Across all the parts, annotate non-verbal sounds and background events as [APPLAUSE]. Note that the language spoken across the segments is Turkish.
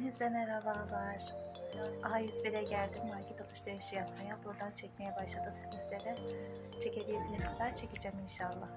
Hepinize merhabalar. A101'e geldim market alışverişi yapmaya. Buradan çekmeye başladım sizlere. Çekebildiğim kadar çekeceğim inşallah.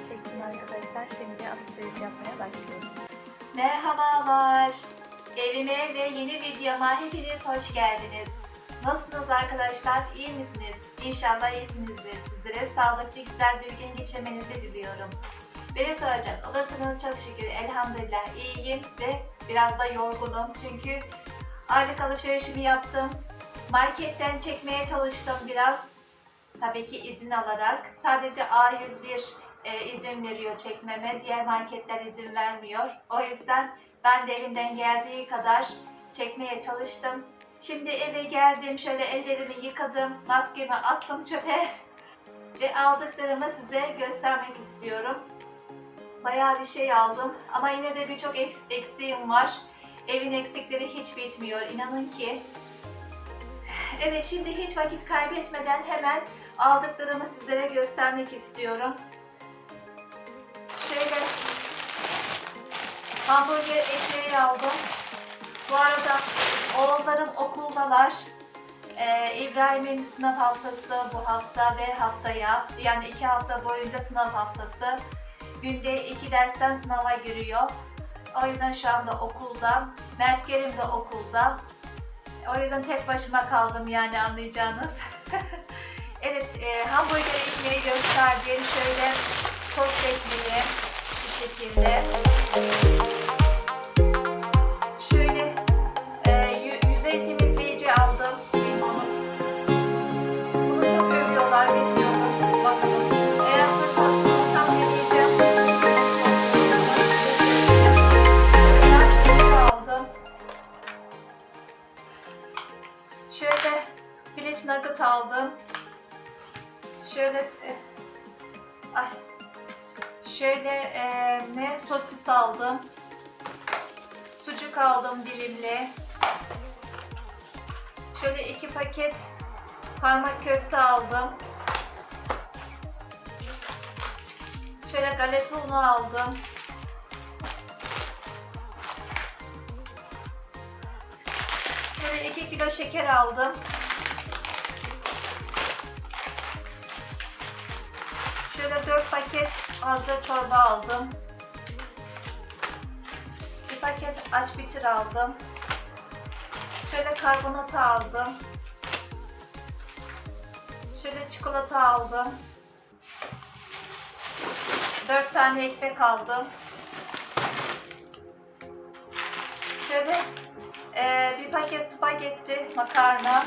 videoyu çektim arkadaşlar. Şimdi alışveriş yapmaya başlıyoruz. Merhabalar. Evime ve yeni videoma hepiniz hoş geldiniz. Nasılsınız arkadaşlar? İyi misiniz? İnşallah iyisinizdir. Sizlere sağlıklı güzel bir gün geçirmenizi diliyorum. Beni soracak olursanız çok şükür elhamdülillah iyiyim ve biraz da yorgunum çünkü aylık alışverişimi yaptım. Marketten çekmeye çalıştım biraz. Tabii ki izin alarak. Sadece A101 e, izin veriyor çekmeme. Diğer marketler izin vermiyor. O yüzden ben de elimden geldiği kadar çekmeye çalıştım. Şimdi eve geldim, şöyle ellerimi yıkadım, maskemi attım çöpe ve aldıklarımı size göstermek istiyorum. Bayağı bir şey aldım ama yine de birçok eks- eksiğim var. Evin eksikleri hiç bitmiyor, inanın ki. Evet, şimdi hiç vakit kaybetmeden hemen aldıklarımı sizlere göstermek istiyorum. Hamburger ekmeği aldım. Bu arada oğullarım okuldalar. Ee, İbrahim'in sınav haftası bu hafta ve haftaya yani iki hafta boyunca sınav haftası. Günde iki dersten sınava giriyor. O yüzden şu anda okulda. Mert Kerim de okulda. O yüzden tek başıma kaldım yani anlayacağınız. [LAUGHS] evet e, hamburger ekmeği gösterdiğim şöyle tost ekmeği bu şekilde. Şöyle piliç nugget aldım. Şöyle e, ay şöyle e, ne sosis aldım. Sucuk aldım dilimli. Şöyle iki paket parmak köfte aldım. Şöyle galeta unu aldım. Kilo şeker aldım. Şöyle 4 paket hazır çorba aldım. Bir paket aç bitir aldım. Şöyle karbonata aldım. Şöyle çikolata aldım. 4 tane ekmek aldım. Ee, bir paket spagetti makarna.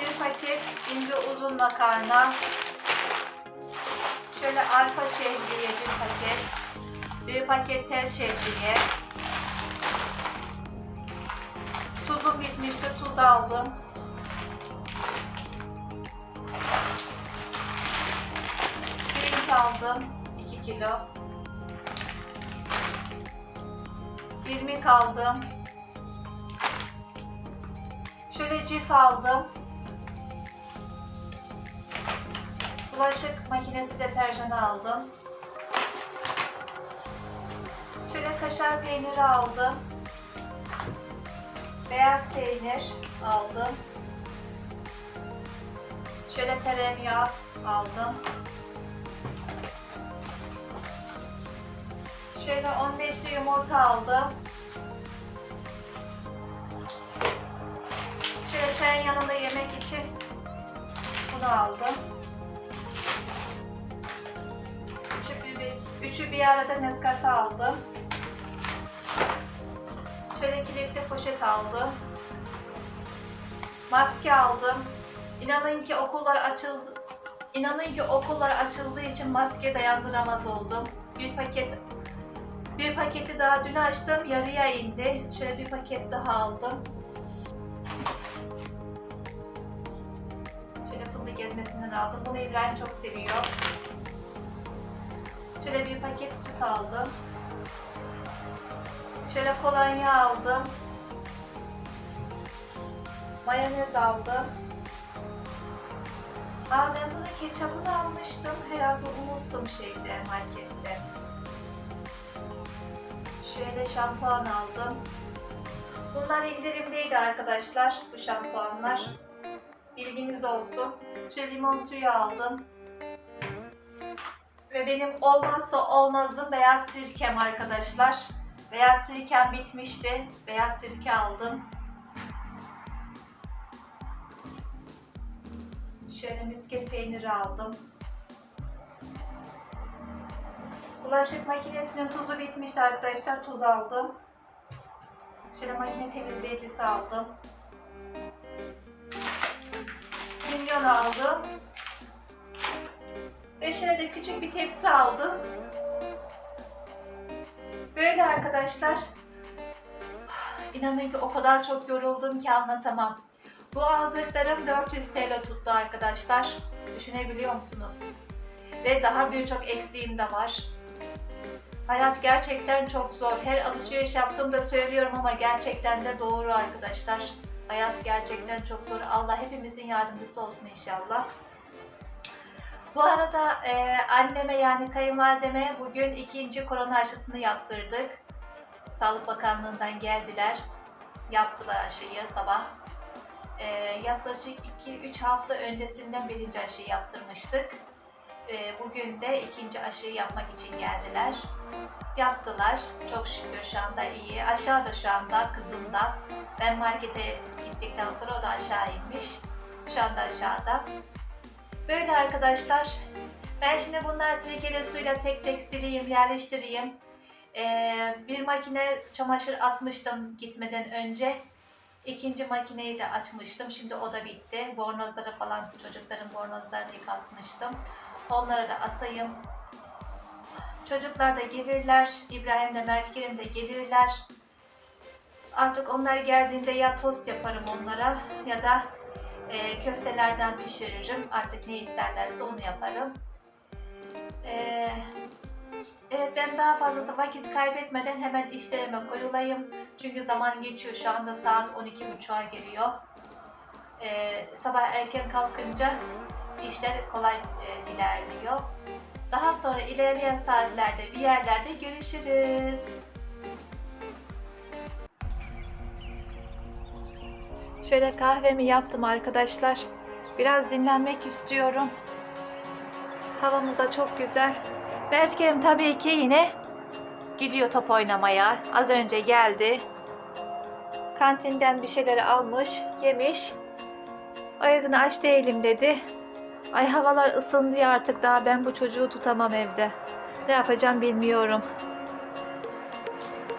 Bir paket ince uzun makarna. Şöyle arpa şehriye bir paket. Bir paket tel şehriye. Tuzum bitmişti, tuz aldım. Pirinç aldım, 2 kilo. İrmik aldım. Şöyle cif aldım. Bulaşık makinesi deterjanı aldım. Şöyle kaşar peyniri aldım. Beyaz peynir aldım. Şöyle tereyağı aldım. Şöyle 15'li yumurta aldım. Şöyle çayın yanında yemek için bunu aldım. Üçü bir, üçü bir arada Nescafe aldım. Şöyle kilitli poşet aldım. Maske aldım. İnanın ki okullar açıldı. İnanın ki okullar açıldığı için maske dayandıramaz oldum. Bir paket bir paketi daha dün açtım. Yarıya indi. Şöyle bir paket daha aldım. Şöyle fındık ezmesinden aldım. Bunu İbrahim çok seviyor. Şöyle bir paket süt aldım. Şöyle kolonya aldım. Mayonez aldım. Aa ben bunu ketçapını almıştım. Herhalde unuttum şeyde markette. Şöyle şampuan aldım. Bunlar indirimdeydi arkadaşlar. Bu şampuanlar. Bilginiz olsun. Şöyle limon suyu aldım. Ve benim olmazsa olmazım beyaz sirkem arkadaşlar. Beyaz sirkem bitmişti. Beyaz sirke aldım. Şöyle misket peyniri aldım. Bulaşık makinesinin tuzu bitmişti arkadaşlar. Tuz aldım. Şöyle makine temizleyicisi aldım. Kimyon aldım. Ve şöyle de küçük bir tepsi aldım. Böyle arkadaşlar. İnanın ki o kadar çok yoruldum ki anlatamam. Bu aldıklarım 400 TL tuttu arkadaşlar. Düşünebiliyor musunuz? Ve daha birçok eksiğim de var. Hayat gerçekten çok zor. Her alışveriş yaptığımda söylüyorum ama gerçekten de doğru arkadaşlar. Hayat gerçekten çok zor. Allah hepimizin yardımcısı olsun inşallah. Bu arada e, anneme yani kayınvalideme bugün ikinci korona aşısını yaptırdık. Sağlık Bakanlığı'ndan geldiler. Yaptılar aşıyı sabah. E, yaklaşık 2-3 hafta öncesinden birinci aşıyı yaptırmıştık. E, bugün de ikinci aşıyı yapmak için geldiler. Yaptılar. Çok şükür şu anda iyi. Aşağıda şu anda kızımda. Ben markete gittikten sonra o da aşağı inmiş. Şu anda aşağıda. Böyle arkadaşlar. Ben şimdi bunları sirkeli suyla tek tek sileyim, yerleştireyim. Ee, bir makine çamaşır asmıştım gitmeden önce. İkinci makineyi de açmıştım. Şimdi o da bitti. Bornozları falan çocukların bornozlarını yıkatmıştım. Onları da asayım. Çocuklar da gelirler. İbrahim de Mert Kerim de gelirler. Artık onlar geldiğinde ya tost yaparım onlara ya da e, köftelerden pişiririm. Artık ne isterlerse onu yaparım. E, evet ben daha fazla da vakit kaybetmeden hemen işlerime koyulayım. Çünkü zaman geçiyor. Şu anda saat 12.30'a geliyor. E, sabah erken kalkınca işler kolay e, ilerliyor. Daha sonra ilerleyen saatlerde bir yerlerde görüşürüz. Şöyle kahvemi yaptım arkadaşlar. Biraz dinlenmek istiyorum. Havamız da çok güzel. Berkerim tabii ki yine gidiyor top oynamaya. Az önce geldi. Kantinden bir şeyler almış, yemiş. O yüzden aç değilim dedi. Ay havalar ısındı ya artık daha ben bu çocuğu tutamam evde. Ne yapacağım bilmiyorum.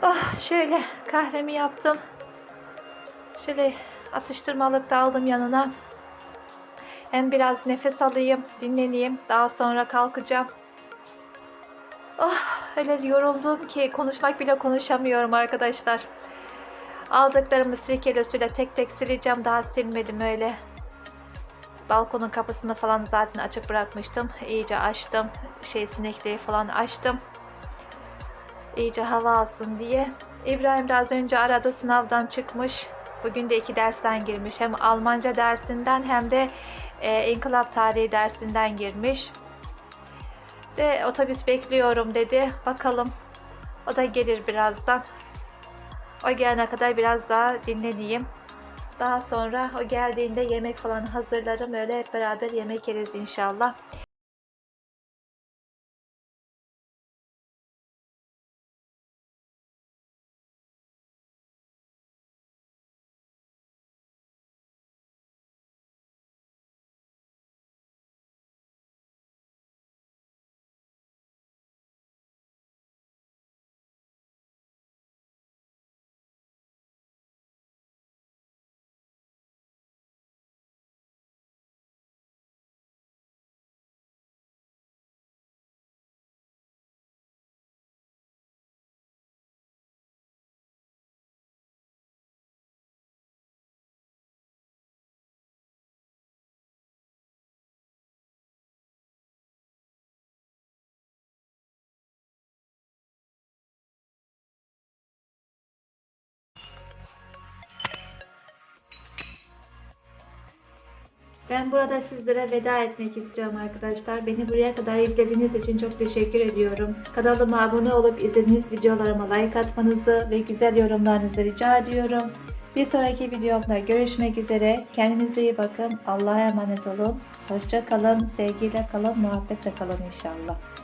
Oh şöyle kahvemi yaptım. Şöyle atıştırmalık da aldım yanına. Hem biraz nefes alayım, dinleneyim. Daha sonra kalkacağım. Oh öyle yoruldum ki konuşmak bile konuşamıyorum arkadaşlar. Aldıklarımı sirkeli suyla tek tek sileceğim. Daha silmedim öyle. Balkonun kapısını falan zaten açık bırakmıştım. İyice açtım. Şey sinekliği falan açtım. İyice hava alsın diye. İbrahim de önce arada sınavdan çıkmış. Bugün de iki dersten girmiş. Hem Almanca dersinden hem de e, İnkılap Tarihi dersinden girmiş. De otobüs bekliyorum dedi. Bakalım. O da gelir birazdan. O gelene kadar biraz daha dinleneyim. Daha sonra o geldiğinde yemek falan hazırlarım. Öyle hep beraber yemek yeriz inşallah. Ben burada sizlere veda etmek istiyorum arkadaşlar. Beni buraya kadar izlediğiniz için çok teşekkür ediyorum. Kanalıma abone olup izlediğiniz videolarıma like atmanızı ve güzel yorumlarınızı rica ediyorum. Bir sonraki videomda görüşmek üzere. Kendinize iyi bakın. Allah'a emanet olun. Hoşça kalın. Sevgiyle kalın. Muhabbetle kalın inşallah.